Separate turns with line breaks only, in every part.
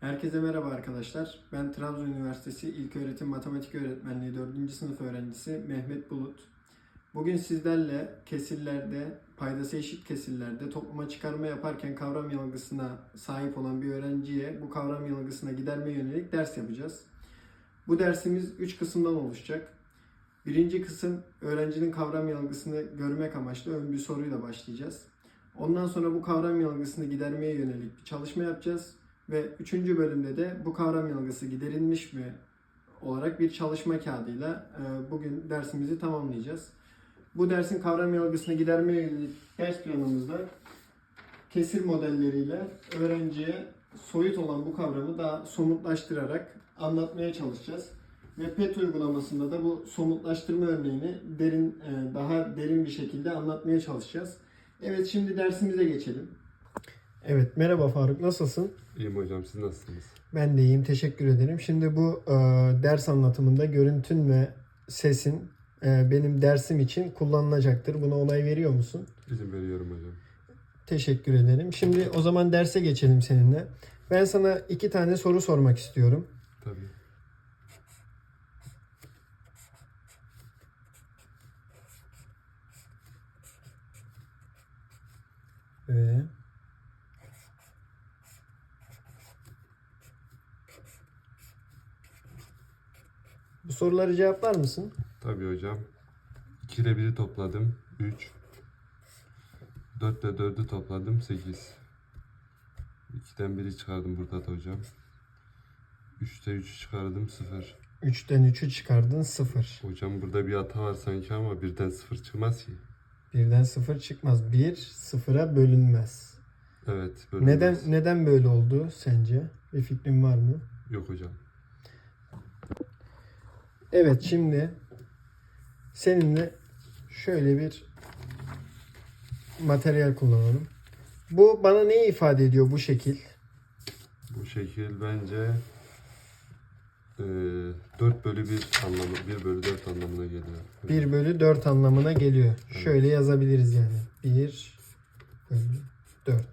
Herkese merhaba arkadaşlar. Ben Trabzon Üniversitesi İlköğretim Matematik Öğretmenliği 4. sınıf öğrencisi Mehmet Bulut. Bugün sizlerle kesirlerde, paydası eşit kesirlerde topluma çıkarma yaparken kavram yanılgısına sahip olan bir öğrenciye bu kavram yanılgısına gidermeye yönelik ders yapacağız. Bu dersimiz 3 kısımdan oluşacak. Birinci kısım öğrencinin kavram yanılgısını görmek amaçlı ön bir soruyla başlayacağız. Ondan sonra bu kavram yanılgısını gidermeye yönelik bir çalışma yapacağız. Ve üçüncü bölümde de bu kavram yanılgısı giderilmiş mi olarak bir çalışma kağıdıyla e, bugün dersimizi tamamlayacağız. Bu dersin kavram yanılgısını gidermeye yönelik ders planımızda kesir modelleriyle öğrenciye soyut olan bu kavramı daha somutlaştırarak anlatmaya çalışacağız. Ve PET uygulamasında da bu somutlaştırma örneğini derin e, daha derin bir şekilde anlatmaya çalışacağız. Evet şimdi dersimize geçelim. Evet merhaba Faruk nasılsın?
İyiyim hocam siz nasılsınız?
Ben de iyiyim teşekkür ederim. Şimdi bu e, ders anlatımında görüntün ve sesin e, benim dersim için kullanılacaktır. Buna onay veriyor musun?
İzin veriyorum hocam.
Teşekkür ederim. Şimdi o zaman derse geçelim seninle. Ben sana iki tane soru sormak istiyorum.
Tabii.
Ve bu soruları cevaplar mısın?
Tabii hocam. 2 ile 1'i topladım. 3. 4 ile 4'ü topladım. 8. 2'den 1'i çıkardım burada da hocam. 3'te 3'ü çıkardım. 0.
3'ten 3'ü çıkardın 0.
Hocam burada bir hata var sanki ama birden 0 çıkmaz ki.
Birden 0 çıkmaz. 1 sıfıra bölünmez.
Evet.
Neden
bölünmez.
neden böyle oldu sence? Bir fikrin var mı?
Yok hocam.
Evet şimdi seninle şöyle bir materyal kullanalım. Bu bana neyi ifade ediyor bu şekil?
Bu şekil bence eee 4 bölü 1 anlamı, 1 bölü 4 anlamına geliyor.
1 bölü 4 anlamına geliyor. Şöyle yazabiliriz yani. 1 bölü 4.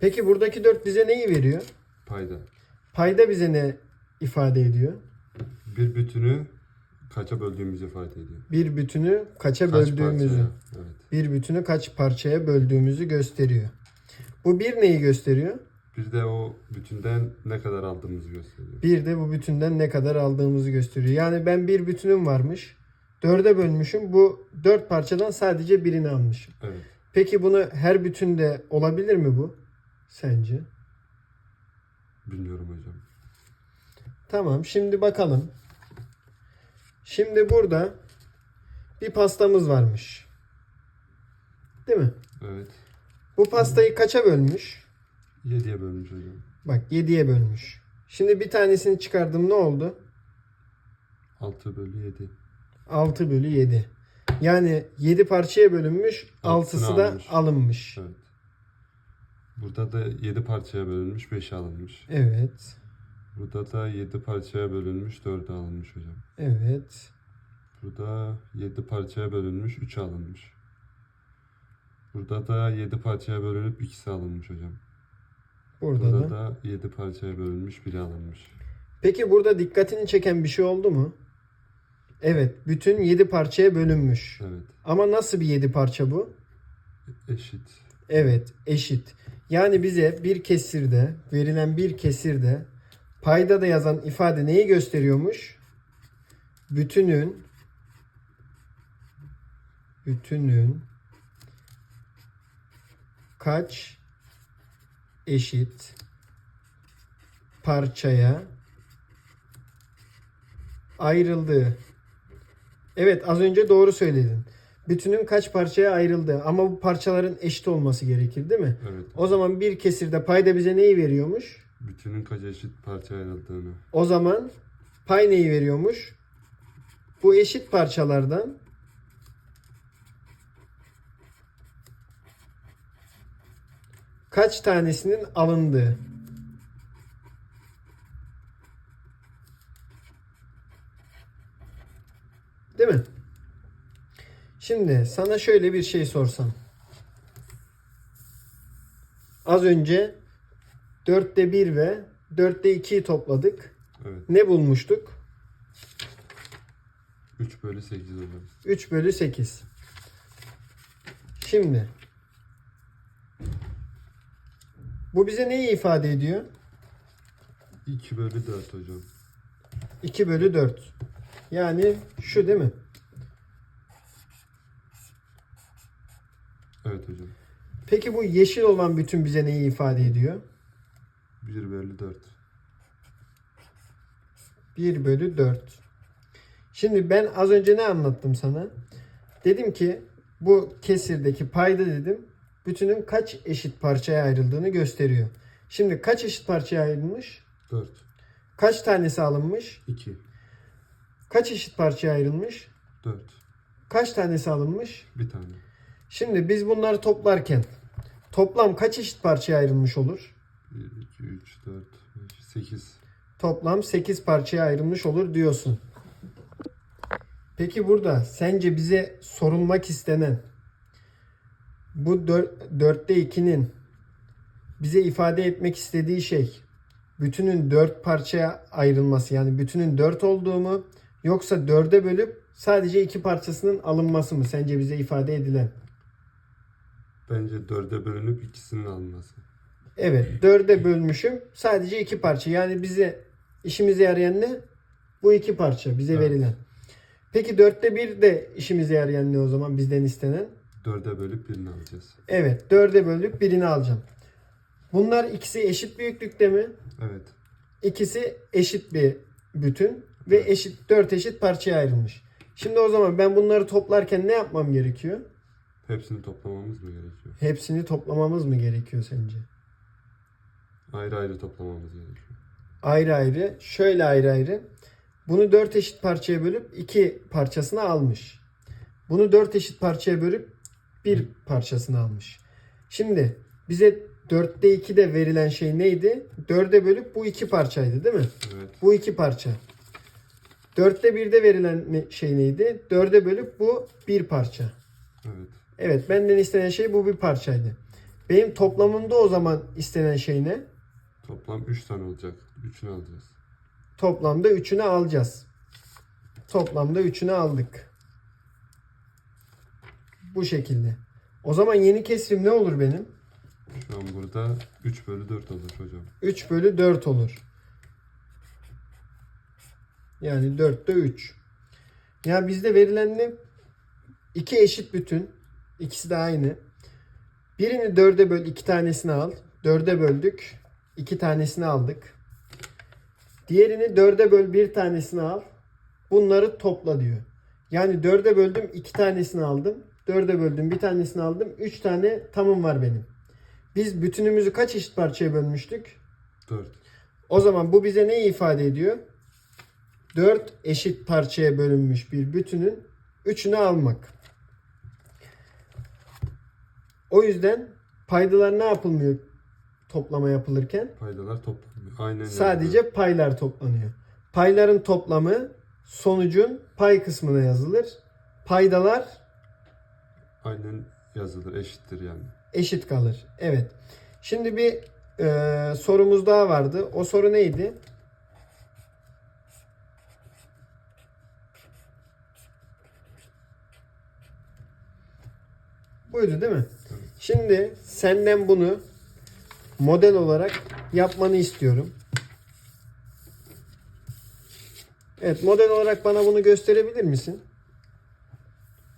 Peki buradaki 4 bize neyi veriyor?
Payda.
Payda bize ne ifade ediyor?
Bir bütünü kaça böldüğümüzü ifade ediyor.
Bir bütünü kaça
Kaç
böldüğümüzü.
parçaya? Evet.
Bir bütünü kaç parçaya böldüğümüzü gösteriyor. Bu bir neyi gösteriyor?
Bir de o bütünden ne kadar aldığımızı gösteriyor.
Bir de bu bütünden ne kadar aldığımızı gösteriyor. Yani ben bir bütünüm varmış. Dörde bölmüşüm. Bu dört parçadan sadece birini almışım.
Evet.
Peki bunu her bütünde olabilir mi bu? Sence?
Bilmiyorum hocam.
Tamam şimdi bakalım. Şimdi burada bir pastamız varmış. Değil mi?
Evet.
Bu pastayı kaça bölmüş?
7'ye bölmüş hocam.
Bak 7'ye bölmüş. Şimdi bir tanesini çıkardım ne oldu?
6 bölü 7.
6 bölü 7. Yani 7 parçaya bölünmüş,
Altısını
6'sı da
almış.
alınmış.
Evet. Burada da 7 parçaya bölünmüş 5 alınmış.
Evet.
Burada da 7 parçaya bölünmüş 4 alınmış hocam.
Evet.
Burada 7 parçaya bölünmüş 3 alınmış. Burada da 7 parçaya bölünüp ikisi alınmış hocam.
Burada,
Burada
da.
da 7 parçaya bölünmüş biri alınmış.
Peki burada dikkatini çeken bir şey oldu mu? Evet, bütün 7 parçaya bölünmüş.
Evet.
Ama nasıl bir 7 parça bu?
Eşit.
Evet, eşit. Yani bize bir kesirde, verilen bir kesirde payda da yazan ifade neyi gösteriyormuş? Bütünün bütünün kaç eşit parçaya ayrıldığı. Evet, az önce doğru söyledin. Bütünün kaç parçaya ayrıldığı ama bu parçaların eşit olması gerekir değil mi?
Evet.
O zaman bir kesirde payda bize neyi veriyormuş?
Bütünün kaç eşit parçaya ayrıldığını.
O zaman pay neyi veriyormuş? Bu eşit parçalardan kaç tanesinin alındığı. Değil mi? Şimdi sana şöyle bir şey sorsam. Az önce 4'te 1 ve 4'te 2'yi topladık.
Evet.
Ne bulmuştuk?
3 bölü 8 hocam.
3 bölü 8. Şimdi bu bize neyi ifade ediyor?
2 bölü 4 hocam.
2 bölü 4. Yani şu değil mi?
Evet hocam.
Peki bu yeşil olan bütün bize neyi ifade ediyor?
1 bölü 4.
1 bölü 4. Şimdi ben az önce ne anlattım sana? Dedim ki bu kesirdeki payda dedim bütünün kaç eşit parçaya ayrıldığını gösteriyor. Şimdi kaç eşit parçaya ayrılmış?
4.
Kaç tanesi alınmış?
2.
Kaç eşit parçaya ayrılmış?
4.
Kaç tanesi alınmış?
Bir tane.
Şimdi biz bunları toplarken toplam kaç eşit parçaya ayrılmış olur?
1, 2, 3, 4, 5, 8.
Toplam 8 parçaya ayrılmış olur diyorsun. Peki burada sence bize sorulmak istenen bu 4'te 2'nin bize ifade etmek istediği şey bütünün 4 parçaya ayrılması yani bütünün 4 olduğu mu yoksa 4'e bölüp sadece 2 parçasının alınması mı sence bize ifade edilen?
Bence 4'e bölünüp ikisinin alınması.
Evet, dörde bölmüşüm. Sadece iki parça. Yani bize işimize yarayan ne? Bu iki parça bize
Evet.
verilen. Peki dörtte bir de işimize yarayan ne o zaman bizden istenen?
4'e bölüp birini alacağız.
Evet, dörde bölüp birini alacağım. Bunlar ikisi eşit büyüklükte mi?
Evet.
İkisi eşit bir bütün ve eşit dört eşit parçaya ayrılmış. Şimdi o zaman ben bunları toplarken ne yapmam gerekiyor?
Hepsini toplamamız mı gerekiyor?
Hepsini toplamamız mı gerekiyor sence?
Ayrı ayrı toplamamız gerekiyor.
ayrı ayrı, şöyle ayrı ayrı. Bunu dört eşit parçaya bölüp iki parçasını almış. Bunu dört eşit parçaya bölüp bir parçasını almış. Şimdi bize dörtte iki de verilen şey neydi? Dörde bölüp bu iki parçaydı değil mi?
Evet.
Bu iki parça. Dörtte birde verilen ne- şey neydi? Dörde bölüp bu bir parça.
Evet.
Evet benden istenen şey bu bir parçaydı. Benim toplamımda o zaman istenen şey ne?
Toplam 3 tane olacak. 3'ünü alacağız.
Toplamda üçünü alacağız. Toplamda üçünü aldık. Bu şekilde. O zaman yeni kesrim ne olur benim?
Şu an burada 3 bölü 4 olur hocam.
3 bölü 4 olur. Yani 4'te 3. Ya bizde verilen ne? İki eşit bütün. İkisi de aynı. Birini 4'e böl, iki tanesini al. 4'e böldük. İki tanesini aldık. Diğerini 4'e böl, bir tanesini al. Bunları topla diyor. Yani 4'e böldüm, iki tanesini aldım. 4'e böldüm, bir tanesini aldım. 3 tane tamım var benim. Biz bütünümüzü kaç eşit parçaya bölmüştük?
4.
O zaman bu bize neyi ifade ediyor? 4 eşit parçaya bölünmüş bir bütünün üçünü almak. O yüzden paydalar ne yapılmıyor toplama yapılırken?
Paydalar toplanıyor. Aynen
Sadece
yazılıyor.
paylar toplanıyor. Payların toplamı sonucun pay kısmına yazılır. Paydalar
Aynen yazılır. Eşittir yani.
eşit kalır. Evet. Şimdi bir e, sorumuz daha vardı. O soru neydi? Buydu değil mi?
Evet.
Şimdi senden bunu model olarak yapmanı istiyorum. Evet model olarak bana bunu gösterebilir misin?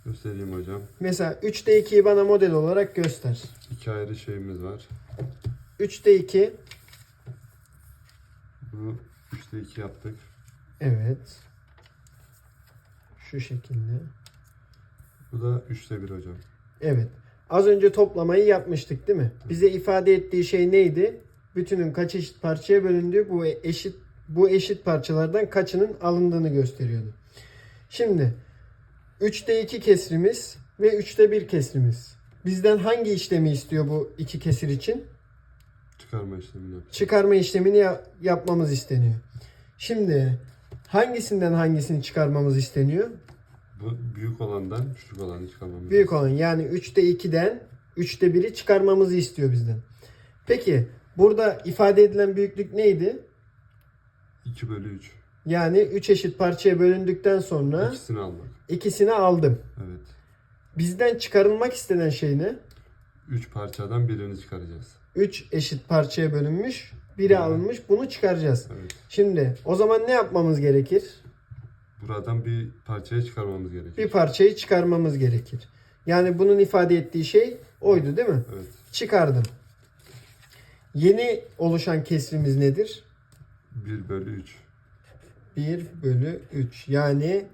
Göstereyim hocam.
Mesela 3'te 2'yi bana model olarak göster.
İki ayrı şeyimiz var.
3'te 2
Bunu 3'te 2 yaptık.
Evet. Şu şekilde.
Bu da 3'te 1 hocam.
Evet. Az önce toplamayı yapmıştık değil mi? Bize ifade ettiği şey neydi? Bütünün kaç eşit parçaya bölündüğü bu eşit bu eşit parçalardan kaçının alındığını gösteriyordu. Şimdi 3'te 2 kesrimiz ve 3'te 1 kesrimiz. Bizden hangi işlemi istiyor bu iki kesir için?
Çıkarma işlemini yapacağız.
Çıkarma işlemini ya- yapmamız isteniyor. Şimdi hangisinden hangisini çıkarmamız isteniyor?
Bu büyük olandan küçük olanı çıkarmamız
Büyük olan yani 3'te 2'den 3'te 1'i çıkarmamızı istiyor bizden. Peki Burada ifade edilen büyüklük neydi?
2 bölü 3.
Yani 3 eşit parçaya bölündükten sonra
İkisini almak.
ikisini aldım.
Evet.
Bizden çıkarılmak istenen şey ne?
3 parçadan birini çıkaracağız.
3 eşit parçaya bölünmüş, biri
Hı.
alınmış. Bunu çıkaracağız.
Evet.
Şimdi o zaman ne yapmamız gerekir?
Buradan bir parçaya çıkarmamız gerekir.
Bir parçayı çıkarmamız gerekir. Yani bunun ifade ettiği şey oydu değil mi?
Evet.
Çıkardım. Yeni oluşan kesrimiz nedir?
1 bölü 3.
1 bölü 3. Yani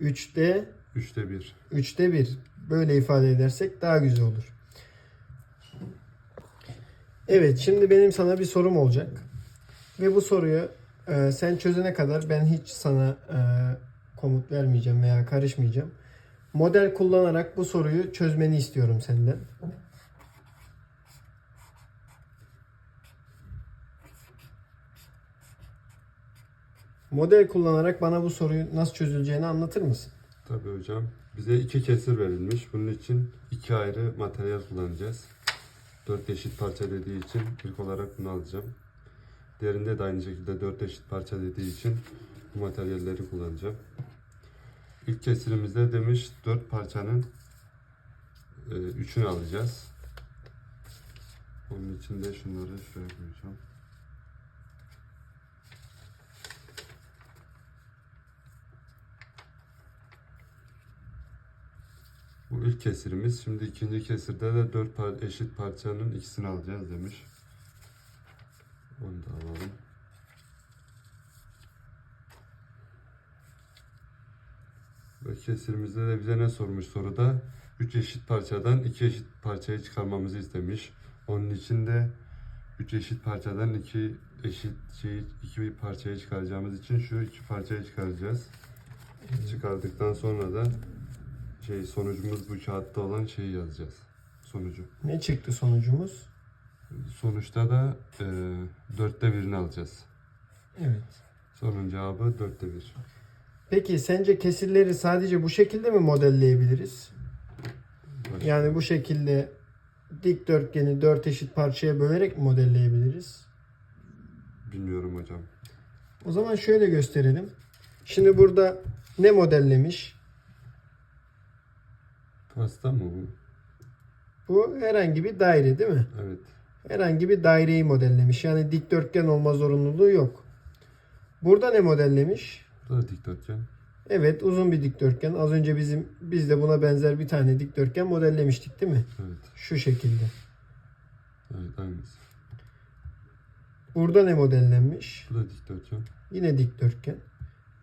3'te
3'te 1.
3'te 1. Böyle ifade edersek daha güzel olur. Evet şimdi benim sana bir sorum olacak. Ve bu soruyu e, sen çözene kadar ben hiç sana e, komut vermeyeceğim veya karışmayacağım. Model kullanarak bu soruyu çözmeni istiyorum senden. Model kullanarak bana bu soruyu nasıl çözüleceğini anlatır mısın?
Tabii hocam. Bize iki kesir verilmiş. Bunun için iki ayrı materyal kullanacağız. 4 eşit parça dediği için ilk olarak bunu alacağım. Diğerinde de aynı şekilde 4 eşit parça dediği için bu materyalleri kullanacağım. İlk kesirimizde demiş 4 parçanın 3'ünü alacağız. Onun için de şunları şuraya koyacağım. Bu ilk kesirimiz. Şimdi ikinci kesirde de dört par- eşit parçanın ikisini alacağız demiş. Onu da alalım. Ve kesirimizde de bize ne sormuş soruda? 3 eşit parçadan 2 eşit parçayı çıkarmamızı istemiş. Onun için de 3 eşit parçadan 2 eşit şeyi iki parçayı çıkaracağımız için şu iki parçayı çıkaracağız. Çıkardıktan sonra da şey sonucumuz bu kağıtta olan şeyi yazacağız. Sonucu.
Ne çıktı sonucumuz?
Sonuçta da e, dörtte birini alacağız.
Evet.
Sorunun cevabı dörtte bir.
Peki sence kesirleri sadece bu şekilde mi modelleyebiliriz? Yani bu şekilde dikdörtgeni dört eşit parçaya bölerek mi modelleyebiliriz?
Bilmiyorum hocam.
O zaman şöyle gösterelim. Şimdi burada ne modellemiş?
Pasta mı bu?
Bu herhangi bir daire değil mi?
Evet.
Herhangi bir daireyi modellemiş. Yani dikdörtgen olma zorunluluğu yok. Burada ne modellemiş?
Bu da dikdörtgen.
Evet uzun bir dikdörtgen. Az önce bizim biz de buna benzer bir tane dikdörtgen modellemiştik değil mi?
Evet.
Şu şekilde.
Evet aynısı.
Burada ne modellenmiş?
Bu da dikdörtgen.
Yine dikdörtgen.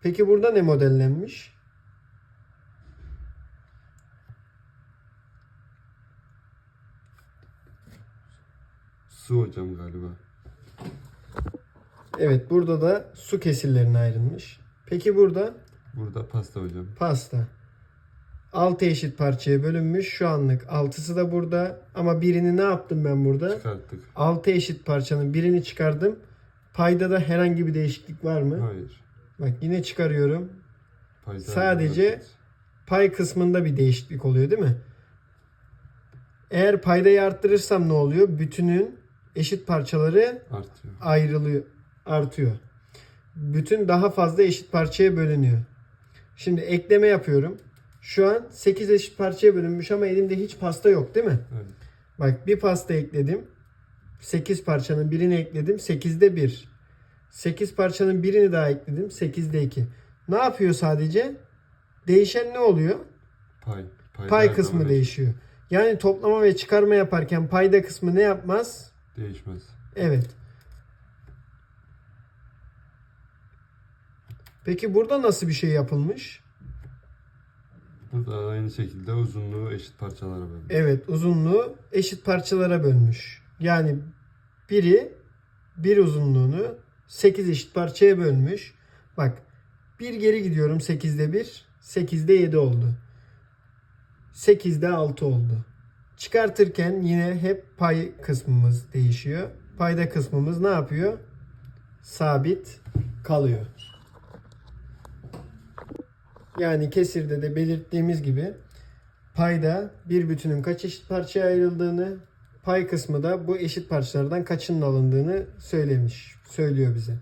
Peki burada ne modellenmiş?
Su hocam galiba.
Evet burada da su kesirlerine ayrılmış. Peki burada
Burada pasta hocam.
pasta. 6 eşit parçaya bölünmüş. Şu anlık 6'sı da burada. Ama birini ne yaptım ben burada?
Çıkarttık.
6 eşit parçanın birini çıkardım. Payda da herhangi bir değişiklik var mı?
Hayır.
Bak yine çıkarıyorum.
Payda
Sadece- Pay kısmında bir değişiklik oluyor değil mi? Eğer paydayı arttırırsam ne oluyor? Bütünün eşit parçaları
artıyor.
ayrılıyor, artıyor. Bütün daha fazla eşit parçaya bölünüyor. Şimdi ekleme yapıyorum. Şu an 8 eşit parçaya bölünmüş ama elimde hiç pasta yok değil mi?
Evet.
Bak bir pasta ekledim. 8 parçanın birini ekledim. 8'de 1. 8 parçanın birini daha ekledim. 8'de 2. Ne yapıyor sadece? Değişen ne oluyor?
Pay.
Pay
her
kısmı
zaman
değişiyor. Yani toplama ve çıkarma yaparken payda kısmı ne yapmaz?
Değişmez.
Evet. Peki burada nasıl bir şey yapılmış?
Burada aynı şekilde uzunluğu eşit parçalara bölünüyor.
Evet uzunluğu eşit parçalara bölmüş. Yani biri bir uzunluğunu 8 eşit parçaya bölmüş. Bak bir geri gidiyorum 8'de 1, 8'de 7 oldu. 8'de 6 oldu. Çıkartırken yine hep pay kısmımız değişiyor. Payda kısmımız ne yapıyor? Sabit kalıyor. Yani kesirde de belirttiğimiz gibi payda bir bütünün kaç eşit parçaya ayrıldığını, Pay kısmı da bu eşit parçalardan kaçının alındığını söylemiş, söylüyor bize.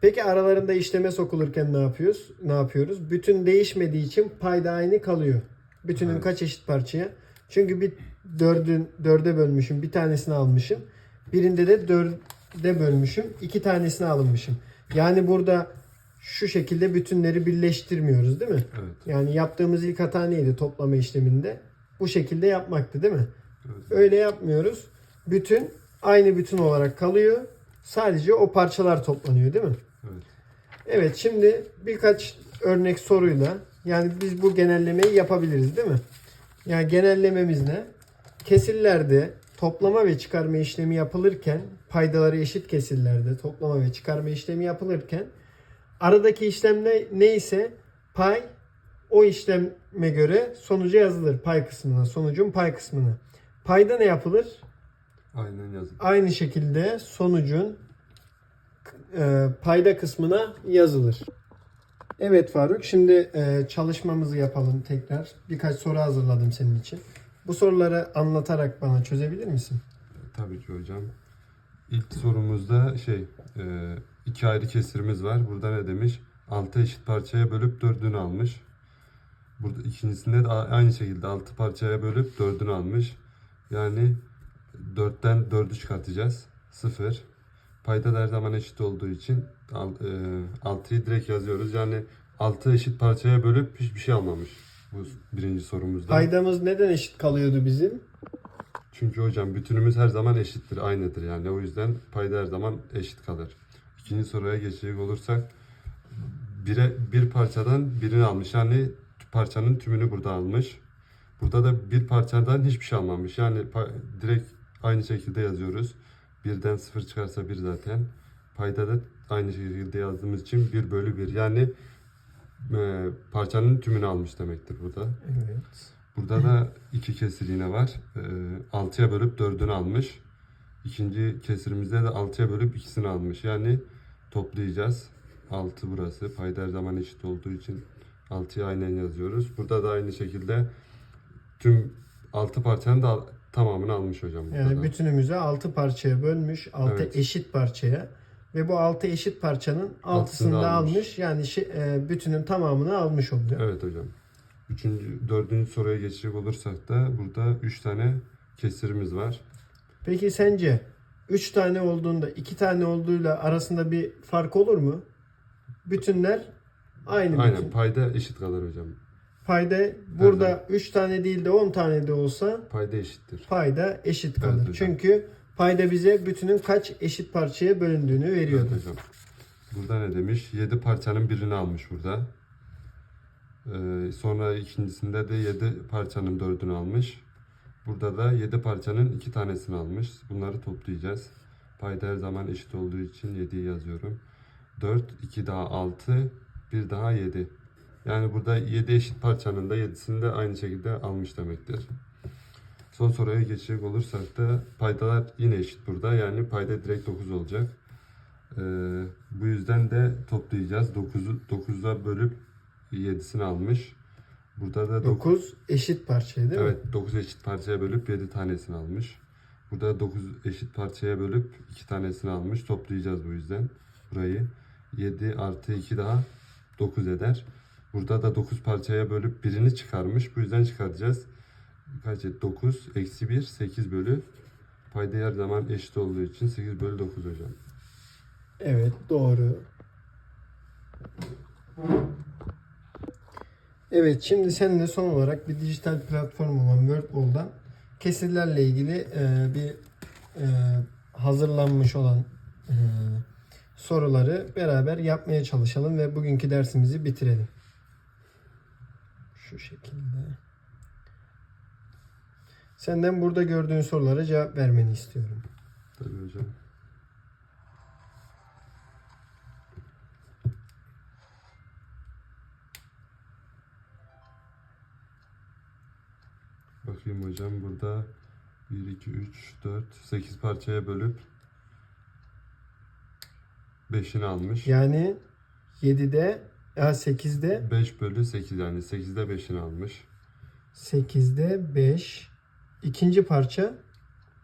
Peki aralarında işleme sokulurken ne yapıyoruz? Ne yapıyoruz? Bütün değişmediği için payda aynı kalıyor. Bütünün
Evet.
kaç eşit parçaya? Çünkü bir dördün dörde bölmüşüm, bir tanesini almışım. Birinde de dörde bölmüşüm, iki tanesini alınmışım. Yani burada şu şekilde bütünleri birleştirmiyoruz değil mi?
Evet.
Yani yaptığımız ilk hata neydi toplama işleminde? Bu şekilde yapmaktı değil mi?
evet.
Öyle yapmıyoruz. Bütün aynı bütün olarak kalıyor. Sadece o parçalar toplanıyor değil mi?
Evet.
Evet şimdi birkaç örnek soruyla yani biz bu genellemeyi yapabiliriz değil mi? Yani genellememiz ne? Kesirlerde toplama ve çıkarma işlemi yapılırken paydaları eşit kesirlerde toplama ve çıkarma işlemi yapılırken aradaki işlem ne, neyse pay o işleme göre sonuca yazılır pay kısmına sonucun pay kısmına. Payda ne yapılır?
Aynen yazın.
aynı şekilde sonucun e, payda kısmına yazılır. Evet Faruk, şimdi e, çalışmamızı yapalım tekrar. Birkaç soru hazırladım senin için. Bu soruları anlatarak bana çözebilir misin?
Tabii ki hocam. İlk sorumuzda şey e, iki ayrı kesirimiz var. Burada ne demiş? 6 eşit parçaya bölüp dördünü almış. Burada ikincisinde de aynı şekilde 6 parçaya bölüp dördünü almış. Yani 4'ten 4'ü çıkartacağız. 0. Payda da her zaman eşit olduğu için 6'yı direkt yazıyoruz. Yani 6 eşit parçaya bölüp hiçbir şey almamış. Bu birinci sorumuzda.
Paydamız neden eşit kalıyordu bizim?
Çünkü hocam bütünümüz her zaman eşittir, aynıdır yani. O yüzden payda her zaman eşit kalır. İkinci soruya geçecek olursak bire, bir parçadan birini almış. Yani parçanın tümünü burada almış. Burada da bir parçadan hiçbir şey almamış. Yani direkt aynı şekilde yazıyoruz. Birden sıfır çıkarsa bir zaten. Payda da aynı şekilde yazdığımız için 1 bölü 1. Yani e, parçanın tümünü almış demektir burada.
Evet.
Burada da iki kesir yine var. Ee, 6'ya bölüp 4'ünü almış. İkinci kesirimizde de 6'ya bölüp ikisini almış. Yani toplayacağız. 6 burası. Payda her zaman eşit olduğu için 6'yı aynen yazıyoruz. Burada da aynı şekilde tüm 6 parçanın da tamamını almış hocam.
Yani
da.
bütünümüzü 6 parçaya bölmüş. 6
Evet.
eşit parçaya. Ve bu 6 eşit parçanın altısını da
almış.
almış. Yani şey, e, bütünün tamamını almış oluyor.
Evet hocam. Üçüncü, dördüncü soruya geçecek olursak da burada 3 tane kesirimiz var.
Peki sence 3 tane olduğunda 2 tane olduğuyla arasında bir fark olur mu? Bütünler aynı
Aynen
bütün.
payda eşit kalır hocam.
Payda burada 3 tane değil de 10 tane de olsa
Payda eşittir.
payda eşit kalır.
hocam.
Çünkü payda bize bütünün kaç eşit parçaya bölündüğünü veriyordu.
Evet hocam. Burada ne demiş? 7 parçanın birini almış burada. Ee, sonra ikincisinde de 7 parçanın dördünü almış. Burada da 7 parçanın 2 tanesini almış. Bunları toplayacağız. Payda her zaman eşit olduğu için 7'yi yazıyorum. 4, 2 daha 6, 1 daha 7. Yani burada 7 eşit parçanın da 7'sini de aynı şekilde almış demektir. Son soruya geçecek olursak da paydalar yine eşit burada. Yani payda direkt 9 olacak. Ee, bu yüzden de toplayacağız. 9'u 9'a bölüp 7'sini almış. Burada da 9
9 eşit parçaya değil mi?
Evet 9 eşit parçaya bölüp 7 tanesini almış. Burada 9 eşit parçaya bölüp 2 tanesini almış. Toplayacağız bu yüzden burayı. 7 artı 2 daha 9 eder. Burada da 9 parçaya bölüp birini çıkarmış. Bu yüzden çıkaracağız. Kaç etti? 9 eksi 1 8 bölü. Payda her zaman eşit olduğu için 8 bölü 9 hocam.
Evet doğru. Evet şimdi seninle son olarak bir dijital platform olan Wordwall'dan kesirlerle ilgili e, bir e, hazırlanmış olan e, soruları beraber yapmaya çalışalım ve bugünkü dersimizi bitirelim. Şu şekilde. Senden burada gördüğün sorulara cevap vermeni istiyorum.
Tabii hocam. Bakayım hocam burada 1, 2, 3, 4, 8 parçaya bölüp 5'ini almış.
Yani 7'de ya 8'de
5 bölü 8 yani 8'de 5'ini almış.
8'de 5. İkinci parça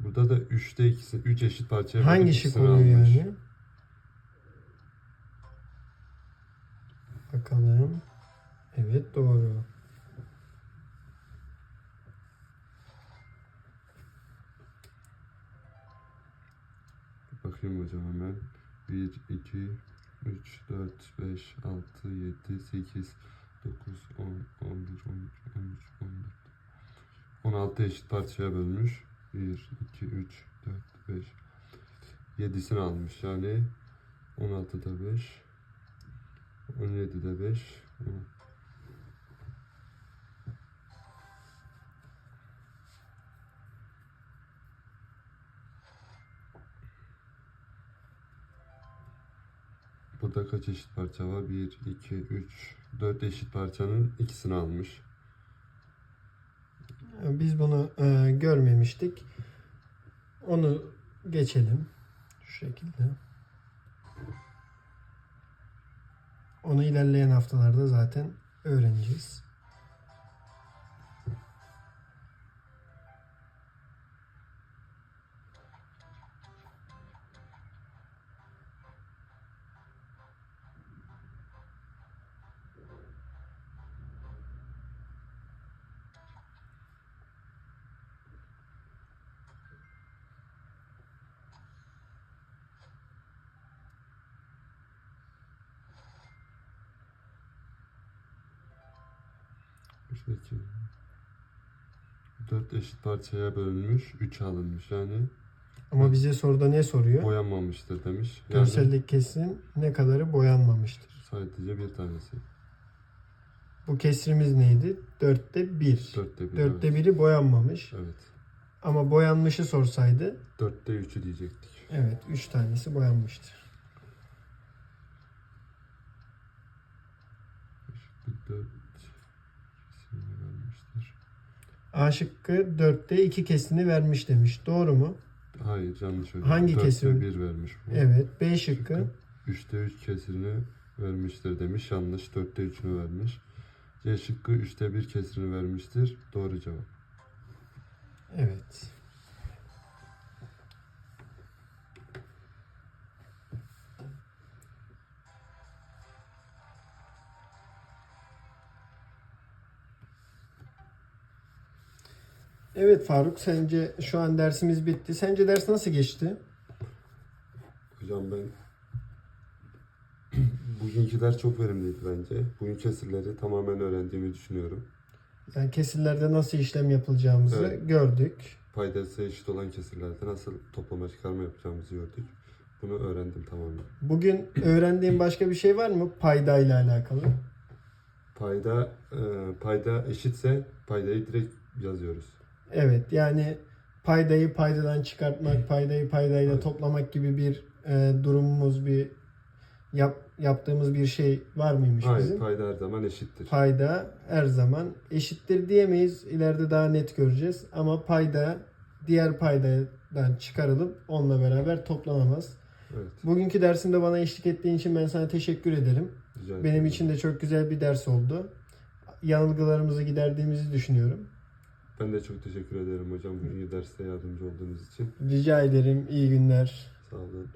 Burada da 3'te ikisi 3 eşit parçaya bölüp
Hangi şık
ikisini
oluyor
almış.
yani? Bakalım. Evet doğru.
Bakayım hocam hemen. 1, 2, 3, 4, 5, 6, 7, 8, 9, 10, 11, 12, 13, 14. 16 eşit parçaya bölmüş. 1, 2, 3, 4, 5, 7'sini almış. Yani 16'da 5, 17'de 5, Burada kaç eşit parça var? 1, 2, 3, 4 eşit parçanın ikisini almış.
Biz bunu e, görmemiştik. Onu geçelim. Şu şekilde. Onu ilerleyen haftalarda zaten öğreneceğiz.
Şuradaki 4 eşit parçaya bölünmüş, 3 alınmış. Yani
Ama bize soruda ne soruyor?
boyanmamıştır demiş. Yani
Görseldeki kesim ne kadarı boyanmamıştır.
sadece bir tanesi.
Bu kesrimiz neydi? Dörtte bir.
4'te 1.
Dörtte
evet.
biri boyanmamış.
Evet.
Ama boyanmışı sorsaydı
4'te 3'ü diyecektik.
evet üç tanesi boyanmıştır.
4 kesimini vermiştir.
A şıkkı dörtte iki kesini vermiş demiş. Doğru mu?
Hayır yanlış hocam.
Hangi
4'te
kesim?
1 vermiş bu.
Evet. B şıkkı
3'te 3 kesirini vermiştir demiş. Yanlış. 4'te 3'ünü vermiş. C şıkkı 3'te 1 kesirini vermiştir. Doğru cevap.
evet. Evet Faruk sence şu an dersimiz bitti. Sence ders nasıl geçti?
Hocam ben bugünkü ders çok verimliydi bence. Bugün kesirleri tamamen öğrendiğimi düşünüyorum.
Yani kesirlerde nasıl işlem yapılacağımızı
Evet.
gördük.
Paydası eşit olan kesirlerde nasıl toplama çıkarma yapacağımızı gördük. Bunu öğrendim tamamen.
Bugün öğrendiğin başka bir şey var mı payda ile alakalı?
Payda e, payda eşitse paydayı direkt yazıyoruz.
Evet yani paydayı paydadan çıkartmak, paydayı paydayla toplamak gibi bir e, durumumuz, bir yap, yaptığımız bir şey var mıymış
Hayır,
bizim?
payda her zaman eşittir.
Payda her zaman eşittir diyemeyiz. İleride daha net göreceğiz. Ama payda diğer paydadan çıkarılıp onunla beraber toplanamaz.
Evet,
Bugünkü dersinde bana eşlik ettiğin için ben sana teşekkür ederim.
rica ederim.
Benim için de çok güzel bir ders oldu. Yanılgılarımızı giderdiğimizi düşünüyorum.
Ben de çok teşekkür ederim hocam. Bugünkü derste yardımcı olduğunuz için.
Rica ederim. İyi günler.
Sağ olun.